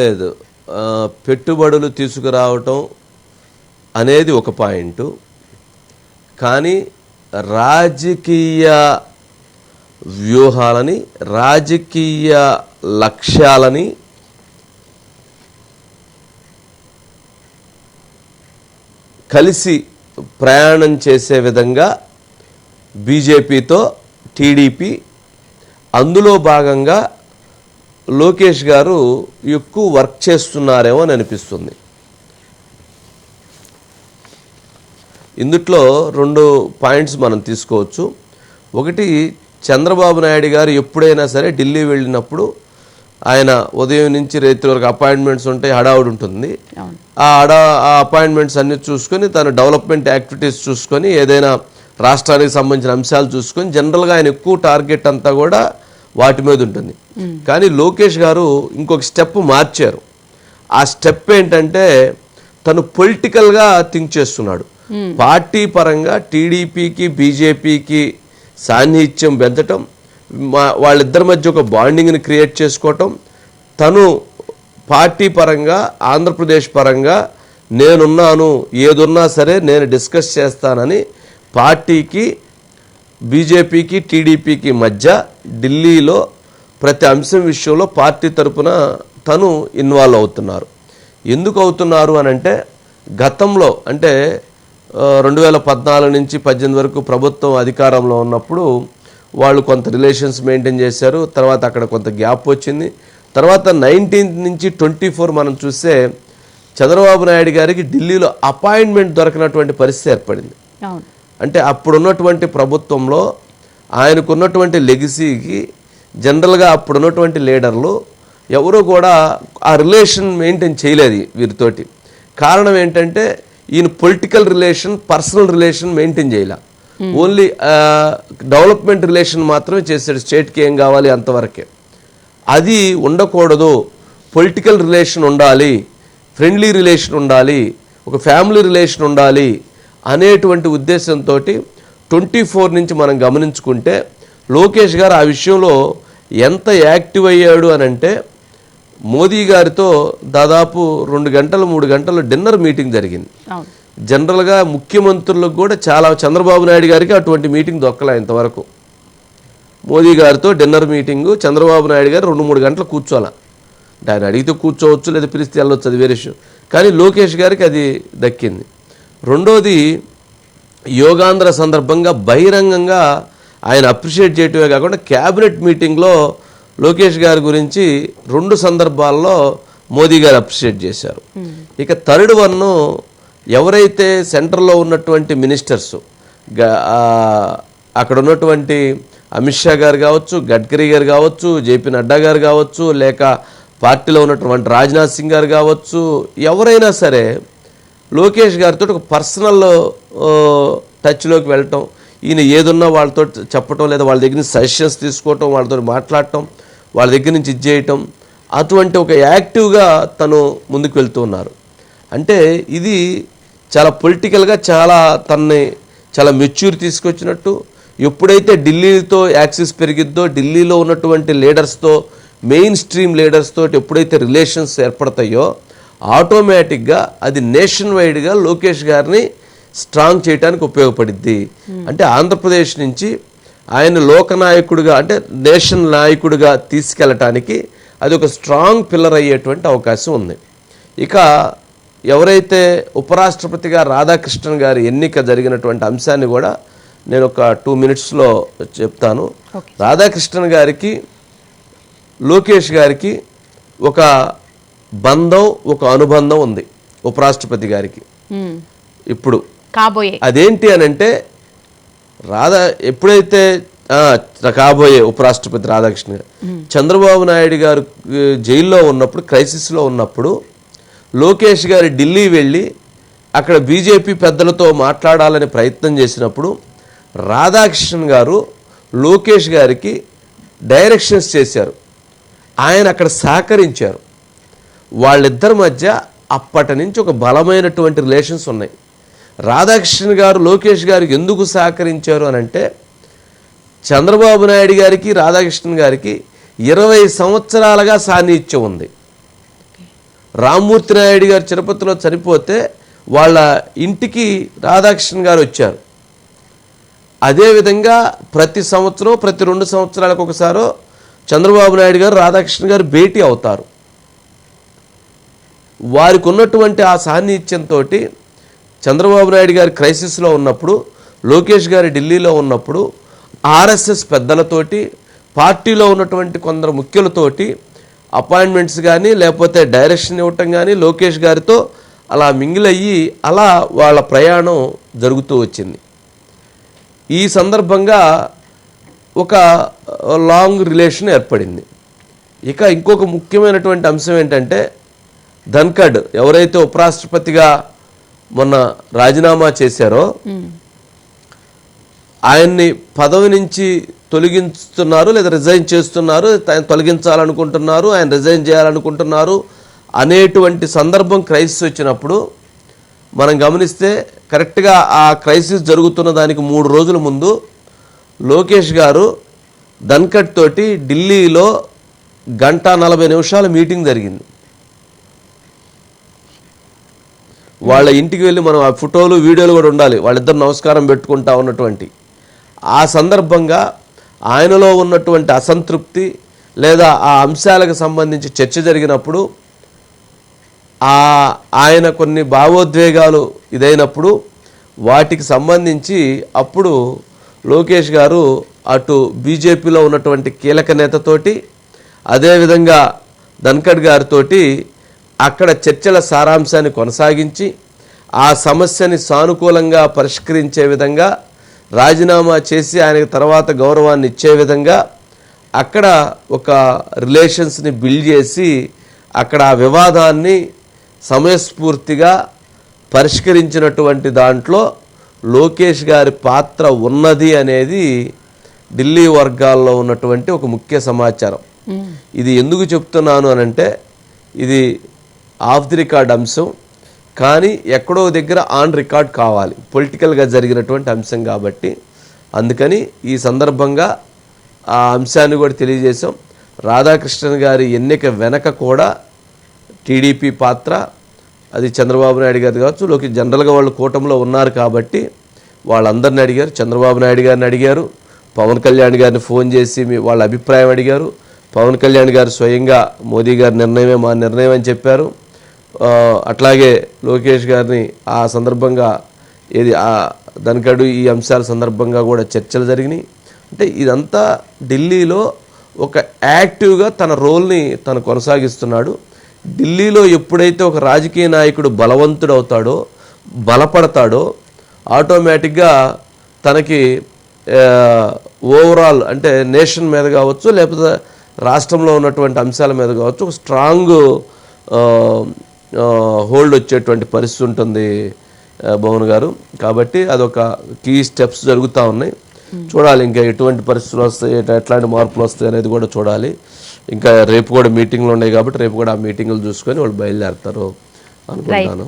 లేదు. పెట్టుబడులు తీసుకురావటం అనేది ఒక పాయింట్. కానీ రాజకీయ వ్యూహాలని రాజకీయ లక్ష్యాలని కలిసి ప్రయాణం చేసే విధంగా బీజేపీతో టీడీపీ అందులో భాగంగా లోకేష్ గారు ఎక్కువ వర్క్ చేస్తున్నారేమో అని అనిపిస్తుంది. ఇందుట్లో రెండు పాయింట్స్ మనం తీసుకోవచ్చు. ఒకటి చంద్రబాబు నాయుడు గారు ఎప్పుడైనా సరే ఢిల్లీ వెళ్ళినప్పుడు ఆయన ఉదయం నుంచి రైతుల వరకు అపాయింట్మెంట్స్ ఉంటాయి హడావుడి ఉంటుంది. ఆ అడా ఆ అపాయింట్మెంట్స్ అన్ని చూసుకొని తన డెవలప్మెంట్ యాక్టివిటీస్ చూసుకొని ఏదైనా రాష్ట్రానికి సంబంధించిన అంశాలు చూసుకొని జనరల్గా ఆయన ఎక్కువ టార్గెట్ అంతా కూడా వాటి మీద ఉంటుంది. కానీ లోకేష్ గారు ఇంకొక స్టెప్ మార్చారు. ఆ స్టెప్ ఏంటంటే తను పొలిటికల్గా థింక్ చేస్తున్నాడు. పార్టీ పరంగా టీడీపీకి బీజేపీకి సాన్నిహిత్యం పెంచటం మా వాళ్ళిద్దరి మధ్య ఒక బాండింగ్ని క్రియేట్ చేసుకోవటం తను పార్టీ పరంగా ఆంధ్రప్రదేశ్ పరంగా నేనున్నాను ఏదున్నా సరే నేను డిస్కస్ చేస్తానని పార్టీకి బీజేపీకి టీడీపీకి మధ్య ఢిల్లీలో ప్రతి అంశం విషయంలో పార్టీ తరపున తను ఇన్వాల్వ్ అవుతున్నారు. ఎందుకు అవుతున్నారు అని అంటే గతంలో అంటే రెండు వేల పద్నాలుగు నుంచి పద్దెనిమిది వరకు ప్రభుత్వం అధికారంలో ఉన్నప్పుడు వాళ్ళు కొంత రిలేషన్స్ మెయింటైన్ చేశారు తర్వాత అక్కడ కొంత గ్యాప్ వచ్చింది. తర్వాత నైన్టీన్త్ నుంచి ట్వంటీ ఫోర్ మనం చూస్తే చంద్రబాబు నాయుడు గారికి ఢిల్లీలో అపాయింట్మెంట్ దొరకనటువంటి పరిస్థితి ఏర్పడింది. అంటే అప్పుడున్నటువంటి ప్రభుత్వంలో ఆయనకున్నటువంటి లెగసీకి జనరల్గా అప్పుడున్నటువంటి లీడర్లు ఎవరు కూడా ఆ రిలేషన్ మెయింటైన్ చేయలేదు వీరితోటి. కారణం ఏంటంటే ఈయన political relation personal relation maintain చేయలే. ఓన్లీ డెవలప్మెంట్ రిలేషన్ మాత్రమే చేశాడు. స్టేట్కి ఏం కావాలి అంతవరకే. అది ఉండకూడదు. పొలిటికల్ రిలేషన్ ఉండాలి. ఫ్రెండ్లీ రిలేషన్ ఉండాలి. ఒక ఫ్యామిలీ రిలేషన్ ఉండాలి. అనేటువంటి ఉద్దేశంతో ట్వంటీ ఫోర్ నుంచి మనం గమనించుకుంటే లోకేష్ గారు ఆ విషయంలో ఎంత యాక్టివ్ అయ్యాడు అని అంటే మోదీ గారితో దాదాపు రెండు గంటలు మూడు గంటలు డిన్నర్ మీటింగ్ జరిగింది. జనరల్గా ముఖ్యమంత్రులకు కూడా చాలా చంద్రబాబు నాయుడు గారికి అటువంటి మీటింగ్ దొక్కలే ఇంతవరకు. మోదీ గారితో డిన్నర్ మీటింగు చంద్రబాబు నాయుడు గారు రెండు మూడు గంటలు కూర్చోాల ఆయన అడిగితే కూర్చోవచ్చు లేదా పిలిస్తే వెళ్ళొచ్చు అది వేరే విషయం. కానీ లోకేష్ గారికి అది దక్కింది. రెండోది యోగాంధ్ర సందర్భంగా బహిరంగంగా ఆయన అప్రిషియేట్ చేయటమే కాకుండా క్యాబినెట్ మీటింగ్లో లోకేష్ గారి గురించి రెండు సందర్భాల్లో మోదీ గారు అప్రిషియేట్ చేశారు. ఇక థర్డ్ వన్ ఎవరైతే సెంటర్లో ఉన్నటువంటి మినిస్టర్స్ అక్కడ ఉన్నటువంటి అమిత్ షా గారు కావచ్చు గడ్కరీ గారు కావచ్చు జేపీ నడ్డా గారు కావచ్చు లేక పార్టీలో ఉన్నటువంటి రాజ్నాథ్ సింగ్ గారు కావచ్చు ఎవరైనా సరే లోకేష్ గారితో ఒక పర్సనల్ టచ్లోకి వెళ్ళటం ఈయన ఏదున్నా వాళ్ళతో చెప్పటం లేదా వాళ్ళ దగ్గర నుంచి సజెషన్స్ తీసుకోవటం వాళ్ళతో మాట్లాడటం వాళ్ళ దగ్గర నుంచి ఇది చేయటం అటువంటి ఒక యాక్టివ్గా తను ముందుకు వెళ్తూ ఉన్నారు. అంటే ఇది చాలా పొలిటికల్గా చాలా తనని చాలా మెచ్యూర్ తీసుకొచ్చినట్టు ఎప్పుడైతే ఢిల్లీతో యాక్సిస్ పెరిగిద్దో ఢిల్లీలో ఉన్నటువంటి లీడర్స్తో మెయిన్ స్ట్రీమ్ లీడర్స్ తోటి ఎప్పుడైతే రిలేషన్స్ ఏర్పడతాయో ఆటోమేటిక్గా అది నేషన్ వైడ్గా లోకేష్ గారిని స్ట్రాంగ్ చేయడానికి ఉపయోగపడిద్ది. అంటే ఆంధ్రప్రదేశ్ నుంచి ఆయన లోకనాయకుడిగా అంటే నేషన్ నాయకుడిగా తీసుకెళ్ళటానికి అది ఒక స్ట్రాంగ్ పిల్లర్ అయ్యేటువంటి అవకాశం ఉంది. ఇక ఎవరైతే ఉపరాష్ట్రపతిగా రాధాకృష్ణన్ గారి ఎన్నిక జరిగినటువంటి అంశాన్ని కూడా నేను ఒక టూ మినిట్స్లో చెప్తాను. రాధాకృష్ణన్ గారికి లోకేష్ గారికి ఒక బంధం ఒక అనుబంధం ఉంది ఉపరాష్ట్రపతి గారికి. ఇప్పుడు కాబోయే. అదేంటి అని అంటే రాధా ఎప్పుడైతే కాబోయే ఉపరాష్ట్రపతి రాధాకృష్ణ గారు చంద్రబాబు నాయుడు గారు జైల్లో ఉన్నప్పుడు క్రైసిస్లో ఉన్నప్పుడు లోకేష్ గారు ఢిల్లీ వెళ్ళి అక్కడ బీజేపీ పెద్దలతో మాట్లాడాలని ప్రయత్నం చేసినప్పుడు రాధాకృష్ణన్ గారు లోకేష్ గారికి డైరెక్షన్స్ చేశారు. ఆయన అక్కడ సహకరించారు. వాళ్ళిద్దరి మధ్య అప్పటి నుంచి ఒక బలమైనటువంటి రిలేషన్స్ ఉన్నాయి. రాధాకృష్ణ గారు లోకేష్ గారికి ఎందుకు సహకరించారు అని అంటే చంద్రబాబు నాయుడు గారికి రాధాకృష్ణ గారికి ఇరవై సంవత్సరాలుగా సాన్నిహిత్యం ఉంది. రామ్మూర్తి నాయుడు గారు తిరుపతిలో చనిపోతే వాళ్ళ ఇంటికి రాధాకృష్ణ గారు వచ్చారు. అదేవిధంగా ప్రతి సంవత్సరం ప్రతి రెండు సంవత్సరాలకు ఒకసారో చంద్రబాబు నాయుడు గారు రాధాకృష్ణ గారు భేటీ అవుతారు. వారికి ఉన్నటువంటి ఆ సాన్నిధ్యంతో చంద్రబాబు నాయుడు గారి క్రైసిస్లో ఉన్నప్పుడు లోకేష్ గారి ఢిల్లీలో ఉన్నప్పుడు ఆర్ఎస్ఎస్ పెద్దలతోటి పార్టీలో ఉన్నటువంటి కొందరు ముఖ్యులతోటి అపాయింట్మెంట్స్ కానీ లేకపోతే డైరెక్షన్ ఇవ్వటం కానీ లోకేష్ గారితో అలా మింగిల్ అయ్యి అలా వాళ్ళ ప్రయాణం జరుగుతూ వచ్చింది. ఈ సందర్భంగా ఒక లాంగ్ రిలేషన్ ఏర్పడింది. ఇక ఇంకొక ముఖ్యమైనటువంటి అంశం ఏంటంటే ధన్కడ్ ఎవరైతే ఉపరాష్ట్రపతిగా మొన్న రాజీనామా చేశారో ఆయన్ని పదవి నుంచి తొలగిస్తున్నారు లేదా రిజైన్ చేస్తున్నారు ఆయన తొలగించాలనుకుంటున్నారు ఆయన రిజైన్ చేయాలనుకుంటున్నారు అనేటువంటి సందర్భం క్రైసిస్ వచ్చినప్పుడు మనం గమనిస్తే కరెక్ట్గా ఆ క్రైసిస్ జరుగుతున్న దానికి మూడు రోజుల ముందు లోకేష్ గారు ధన్కడ్ తోటి ఢిల్లీలో గంట నలభై నిమిషాల మీటింగ్ జరిగింది. వాళ్ళ ఇంటికి వెళ్ళి మనం ఆ ఫోటోలు వీడియోలు కూడా ఉండాలి. వాళ్ళిద్దరు నమస్కారం పెట్టుకుంటా ఉన్నటువంటి. ఆ సందర్భంగా ఆయనలో ఉన్నటువంటి అసంతృప్తి లేదా ఆ అంశాలకు సంబంధించి చర్చ జరిగినప్పుడు ఆ ఆయన కొన్ని భావోద్వేగాలు ఇదైనప్పుడు వాటికి సంబంధించి అప్పుడు లోకేష్ గారు అటు బీజేపీలో ఉన్నటువంటి కీలక నేతతోటి అదేవిధంగా ధన్కడ్ గారితోటి అక్కడ చర్చల సారాంశాన్ని కొనసాగించి ఆ సమస్యని సానుకూలంగా పరిష్కరించే విధంగా రాజీనామా చేసి ఆయనకు తర్వాత గౌరవాన్ని ఇచ్చే విధంగా అక్కడ ఒక రిలేషన్స్ని బిల్డ్ చేసి అక్కడ ఆ వివాదాన్ని సమయస్ఫూర్తిగా పరిష్కరించినటువంటి దాంట్లో లోకేష్ గారి పాత్ర ఉన్నది అనేది ఢిల్లీ వర్గాల్లో ఉన్నటువంటి ఒక ముఖ్య సమాచారం. ఇది ఎందుకు చెప్తున్నాను అనంటే ఇది ఆఫ్ ది రికార్డ్ అంశం కానీ ఎక్కడో దగ్గర ఆన్ రికార్డ్ కావాలి. పొలిటికల్గా జరిగినటువంటి అంశం కాబట్టి. అందుకని ఈ సందర్భంగా ఆ అంశాన్ని కూడా తెలియజేశాం. రాధాకృష్ణన్ గారి ఎన్నిక వెనక కూడా టీడీపీ పాత్ర అది చంద్రబాబు నాయుడు గారు కావచ్చు లోకి జనరల్గా వాళ్ళు కూటమిలో ఉన్నారు కాబట్టి వాళ్ళందరిని అడిగారు. చంద్రబాబు నాయుడు గారిని అడిగారు. పవన్ కళ్యాణ్ గారిని ఫోన్ చేసి మీ వాళ్ళ అభిప్రాయం అడిగారు. పవన్ కళ్యాణ్ గారు స్వయంగా మోదీ గారి నిర్ణయమే మా నిర్ణయం అని చెప్పారు. అట్లాగే లోకేష్ గారిని ఆ సందర్భంగా ఏది ఆ ఈ అంశాల సందర్భంగా కూడా చర్చలు జరిగినాయి. అంటే ఇదంతా ఢిల్లీలో ఒక యాక్టివ్గా తన రోల్ని తను కొనసాగిస్తున్నాడు. ఢిల్లీలో ఎప్పుడైతే ఒక రాజకీయ నాయకుడు బలవంతుడవుతాడో బలపడతాడో ఆటోమేటిక్గా తనకి ఓవరాల్ అంటే నేషన్ మీద కావచ్చు లేకపోతే రాష్ట్రంలో ఉన్నటువంటి అంశాల మీద కావచ్చు ఒక స్ట్రాంగ్ హోల్డ్ వచ్చేటువంటి పరిస్థితి ఉంటుంది భవన్ గారు. కాబట్టి అదొక కీ స్టెప్స్ జరుగుతూ ఉన్నాయి. చూడాలి ఇంకా ఎటువంటి పరిస్థితులు వస్తాయి ఎట- ఎట్లాంటి మార్పులు వస్తాయి అనేది కూడా చూడాలి. ఇంకా రేపు కూడా మీటింగ్లు ఉన్నాయి కాబట్టి రేపు కూడా ఆ మీటింగ్లు చూసుకొని వాళ్ళు బయలుదేరుతారు అనుకుంటాను.